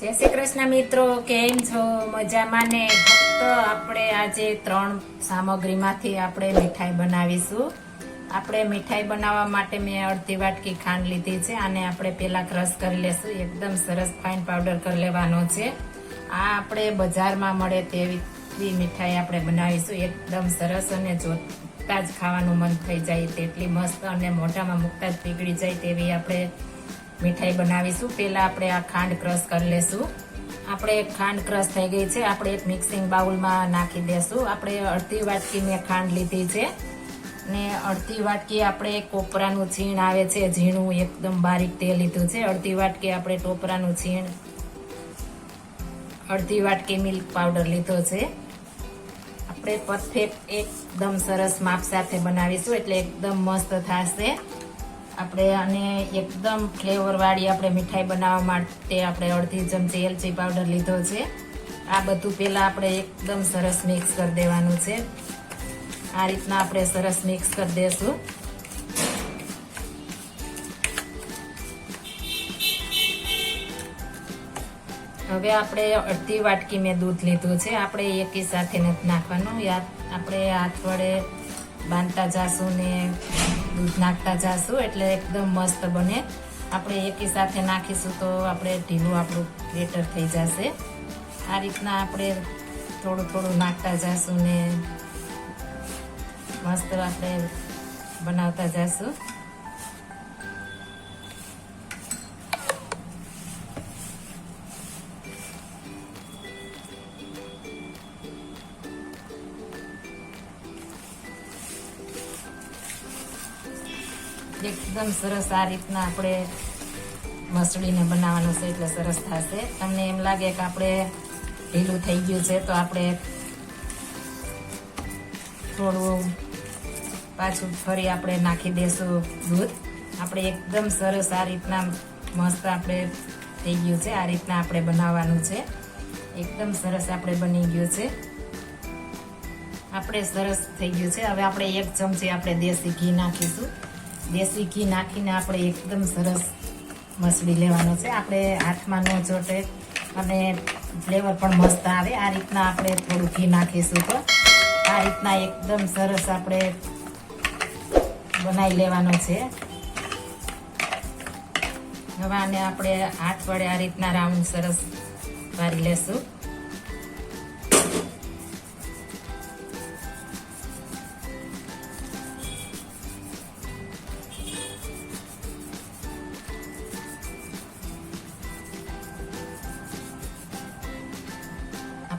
જય શ્રી કૃષ્ણ મિત્રો, કેમ છો? મજામાં ને? ફક્ત આપણે આજે ત્રણ સામગ્રીમાંથી આપણે મીઠાઈ બનાવીશું. આપણે મીઠાઈ બનાવવા માટે મેં અડધી વાટકી ખાંડ લીધી છે આને આપણે પહેલાં ક્રશ કરી લેશું. એકદમ સરસ ફાઇન પાવડર કરી લેવાનો છે. આ આપણે બજારમાં મળે તેવી મીઠાઈ આપણે બનાવીશું. એકદમ સરસ અને જોતા જ ખાવાનું મન થઈ જાય. તેટલી મસ્ત અને મોઢામાં મૂકતા જ પીગળી જાય તેવી આપણે મીઠાઈ બનાવીશું. પહેલાં આપણે આ ખાંડ ક્રશ કરી લેશું. આપણે ખાંડ ક્રશ થઈ ગઈ છે. આપણે એક મિક્સિંગ બાઉલમાં નાખી દેશું. આપણે અડધી વાટકી મેં ખાંડ લીધી છે. ને અડધી વાટકી આપણે કોપરાનું છીણ આવે છે. ઝીણું એકદમ બારીક તે લીધું છે. અડધી વાટકી આપણે ટોપરાનું છીણ, અડધી વાટકી મિલ્ક પાવડર લીધો છે. આપણે પરફેક્ટ એકદમ સરસ માપ સાથે બનાવીશું. એટલે એકદમ મસ્ત થશે. આપણે અને એકદમ ફ્લેવરવાળી આપણે મીઠાઈ બનાવવા માટે આપણે અડધી ચમચી એલચી પાવડર લીધો છે. આ બધું પહેલાં આપણે એકદમ સરસ મિક્સ કરી દેવાનું છે. આ રીતના આપણે સરસ મિક્સ કરી દેશું. હવે આપણે અડધી વાટકી મેં દૂધ લીધું છે. આપણે એકી સાથે નથી નાખવાનું. યા આપણે હાથ વડે બાંધતા જાશું ને દૂધ નાખતા જાશું એટલે એકદમ મસ્ત બને. આપણે એકી સાથે નાખીશું તો આપણે ઢીલું આપણું બેટર થઈ જશે. આ રીતના આપણે થોડું થોડું નાખતા જાશું ને મસ્ત આપણે બનાવતા જાશું. એકદમ સરસ આ રીતના આપણે મસળીને બનાવવાનું છે એટલે સરસ થશે. તમને એમ લાગે કે આપણે ઢીલું થઈ ગયું છે, તો આપણે થોડું પાછું ફરી આપણે નાખી દઈશું દૂધ. આપણે એકદમ સરસ આ રીતના મસ્ત આપણે થઈ ગયું છે, આ રીતના આપણે બનાવવાનું છે. એકદમ સરસ આપણે બની ગયું છે. આપણે સરસ થઈ ગયું છે. હવે આપણે એક ચમચી આપણે દેશી ઘી નાખીશું. દેશી ઘી નાખીને આપણે એકદમ સરસ મસળી લેવાનો છે. આપણે હાથમાં ન ચોટે અને ફ્લેવર પણ મસ્ત આવે. આ રીતના આપણે થોડું ઘી નાખીશું તો. આ રીતના એકદમ સરસ આપણે બનાવી લેવાનો છે. હવે આને આપણે હાથ વડે આ રીતના રાઉન્ડ સરસ વારી લેશું.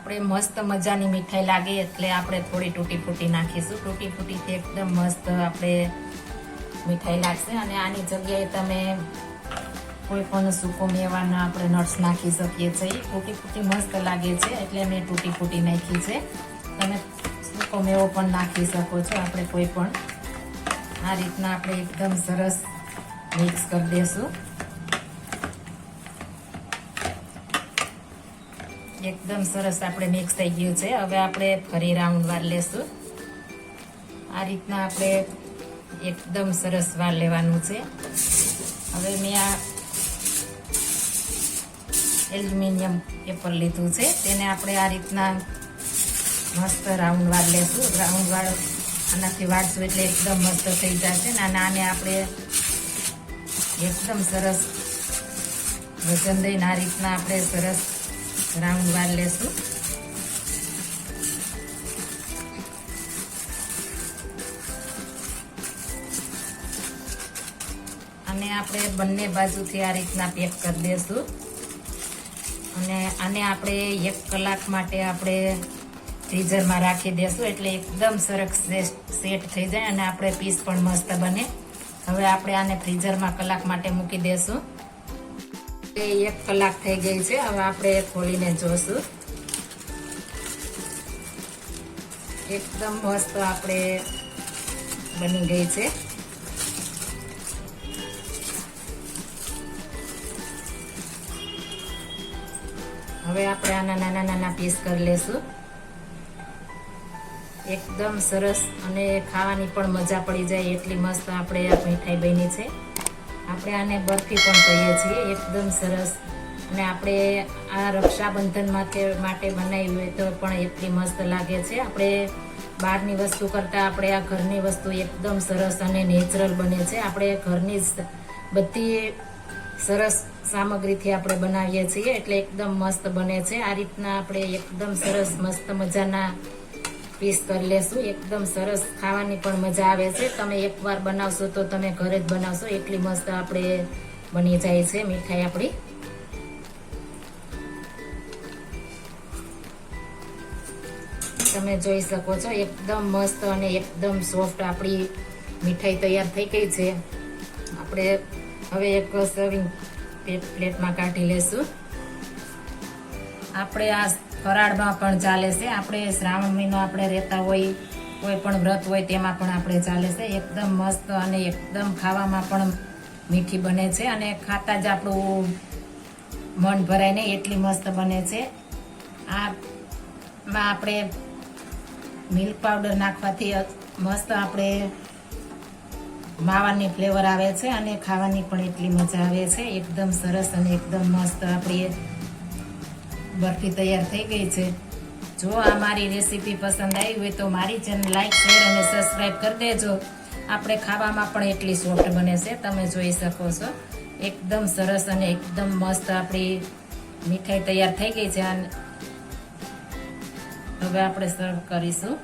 આપણે મસ્ત મજાની મીઠાઈ લાગે એટલે આપણે થોડી તૂટી ફૂટી નાખીશું. તૂટી ફૂટીથી એકદમ મસ્ત આપણે મીઠાઈ લાગશે અને આની જગ્યાએ તમે કોઈ પણ સૂકો મેવાના આપણે નટ્સ નાખી શકીએ છીએ. તૂટી ફૂટી મસ્ત લાગે છે એટલે મેં તૂટી ફૂટી નાખી છે. તમે સૂકો મેવો પણ નાખી શકો છો. આપણે કોઈ પણ આ રીતના આપણે એકદમ સરસ મિક્સ કરી દઈશું એકદમ સરસ આપણે મિક્સ થઈ ગયું છે. હવે આપણે ફરી રાઉન્ડ વાર લેશું. આ રીતના આપણે એકદમ સરસ વાર લેવાનું છે. હવે મેં આ એલ્યુમિનિયમ પેપર લીધું છે. તેને આપણે આ રીતના મસ્ત રાઉન્ડ વાર લેશું. રાઉન્ડ વાળ આનાથી વાળશું એટલે એકદમ મસ્ત થઈ જશે. ને આને આપણે એકદમ સરસ વજન દઈને આ રીતના આપણે સરસ રાઉન્ડ વાર લેશું. અને આપણે બંને બાજુથી આ રીતના પેક કરી દેશું. અને આને આપણે એક કલાક માટે આપણે ફ્રીઝરમાં રાખી દેશું એટલે એકદમ સરસ સેટ થઈ જાય અને આપણે પીસ પણ મસ્ત બને. હવે આપણે આને ફ્રીઝરમાં કલાક માટે મૂકી દેશું. એક કલાક થઈ ગઈ છે. હવે આપણે ખોલીને જોશું. એકદમ મસ્ત આપણે બની ગઈ છે. હવે આપણે આના નાના નાના પીસ કરી લેશું. એકદમ સરસ અને ખાવાની પણ મજા પડી જાય એટલી મસ્ત આપણે આ મીઠાઈ બની છે. આપણે આને બરફી પણ કહીએ છીએ, એકદમ સરસ. અને આપણે આ રક્ષાબંધન માટે માટે બનાવી હોય તો પણ એટલી મસ્ત લાગે છે. આપણે બહારની વસ્તુ કરતાં આપણે આ ઘરની વસ્તુ એકદમ સરસ અને નેચરલ બને છે. આપણે ઘરની બધી સરસ સામગ્રીથી આપણે બનાવીએ છીએ, એટલે એકદમ મસ્ત બને છે. આ રીતના આપણે એકદમ સરસ, મસ્ત મજાના પીસ કરી લેશું. એકદમ સરસ ખાવાની પણ મજા આવે છે. તમે એકવાર બનાવશો તો તમે ઘરે જ બનાવશો. એટલી મસ્ત આપણે બની જાય છે મીઠાઈ આપણી. તમે જોઈ શકો છો, એકદમ મસ્ત અને એકદમ સોફ્ટ આપણી મીઠાઈ તૈયાર થઈ ગઈ છે. આપણે હવે એક સર્વિંગ પ્લેટમાં કાઢી લેશું. આપણે આ ફરાળમાં પણ ચાલે છે. આપણે શ્રાવણ મહિનો આપણે રહેતા હોય, કોઈ પણ વ્રત હોય તેમાં પણ આપણે ચાલે છે. એકદમ મસ્ત અને એકદમ ખાવામાં પણ મીઠી બને છે અને ખાતા જ આપણું મન ભરાય નહીં એટલી મસ્ત બને છે. આમાં આપણે મિલ્ક પાવડર નાખવાથી મસ્ત આપણે માવાની ફ્લેવર આવે છે અને ખાવાની પણ એટલી મજા આવે છે. એકદમ સરસ અને એકદમ મસ્ત આપણી બરફી તૈયાર થઈ ગઈ છે. જો આ મારી રેસીપી પસંદ આવી હોય તો મારી ચેનલ લાઈક શેર અને સબસ્ક્રાઈબ કરી દેજો. આપણે ખાવામાં પણ એટલી સોફ્ટ બને છે, તમે જોઈ શકો છો. એકદમ સરસ અને એકદમ મસ્ત આપણી મીઠાઈ તૈયાર થઈ ગઈ છે. અને હવે આપણે સર્વ કરીશું.